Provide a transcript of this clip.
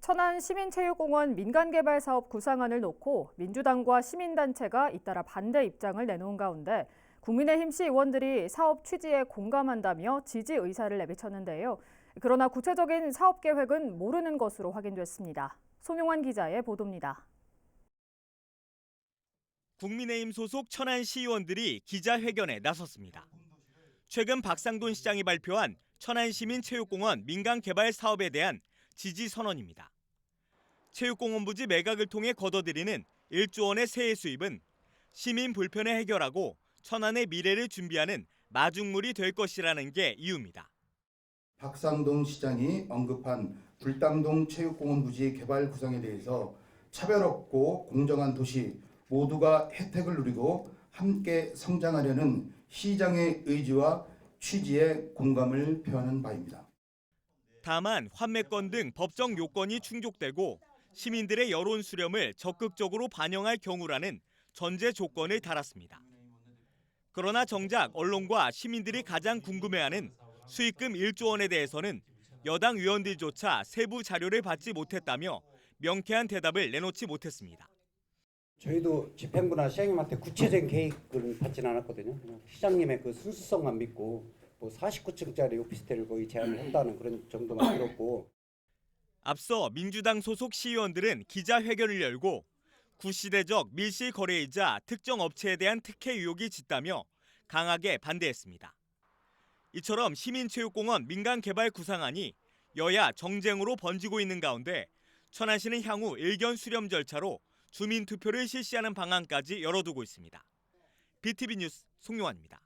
천안 시민체육공원 민간개발 사업 구상안을 놓고 민주당과 시민단체가 잇따라 반대 입장을 내놓은 가운데 국민의힘 시 의원들이 사업 취지에 공감한다며 지지 의사를 내비쳤는데요. 그러나 구체적인 사업 계획은 모르는 것으로 확인됐습니다. 송용환 기자의 보도입니다. 국민의힘 소속 천안 시의원들이 기자회견에 나섰습니다. 최근 박상돈 시장이 발표한 천안시민체육공원 민간개발 사업에 대한 지지 선언입니다. 체육공원 부지 매각을 통해 걷어들이는 1조 원의 세액 수입은 시민 불편을 해결하고 천안의 미래를 준비하는 마중물이 될 것이라는 게 이유입니다. 박상동 시장이 언급한 불당동 체육공원 부지 개발 구상에 대해서 차별 없고 공정한 도시 모두가 혜택을 누리고 함께 성장하려는 시장의 의지와 취지에 공감을 표하는 바입니다. 다만 환매권 등 법정 요건이 충족되고 시민들의 여론 수렴을 적극적으로 반영할 경우라는 전제 조건을 달았습니다. 그러나 정작 언론과 시민들이 가장 궁금해하는 수익금 1조 원에 대해서는 여당 의원들조차 세부 자료를 받지 못했다며 명쾌한 대답을 내놓지 못했습니다. 저희도 집행부나 시장님한테 구체적인 계획을 받지는 않았거든요. 시장님의 그 순수성만 믿고 뭐 49층짜리 오피스텔을 거의 제안을 한다는 그런 정도만 들었고 앞서 민주당 소속 시의원들은 기자회견을 열고 구시대적 밀실 거래이자 특정 업체에 대한 특혜 의혹이 짙다며 강하게 반대했습니다. 이처럼 시민체육공원 민간개발 구상안이 여야 정쟁으로 번지고 있는 가운데 천안시는 향후 의견 수렴 절차로 주민 투표를 실시하는 방안까지 열어두고 있습니다. BTV 뉴스 송용환입니다.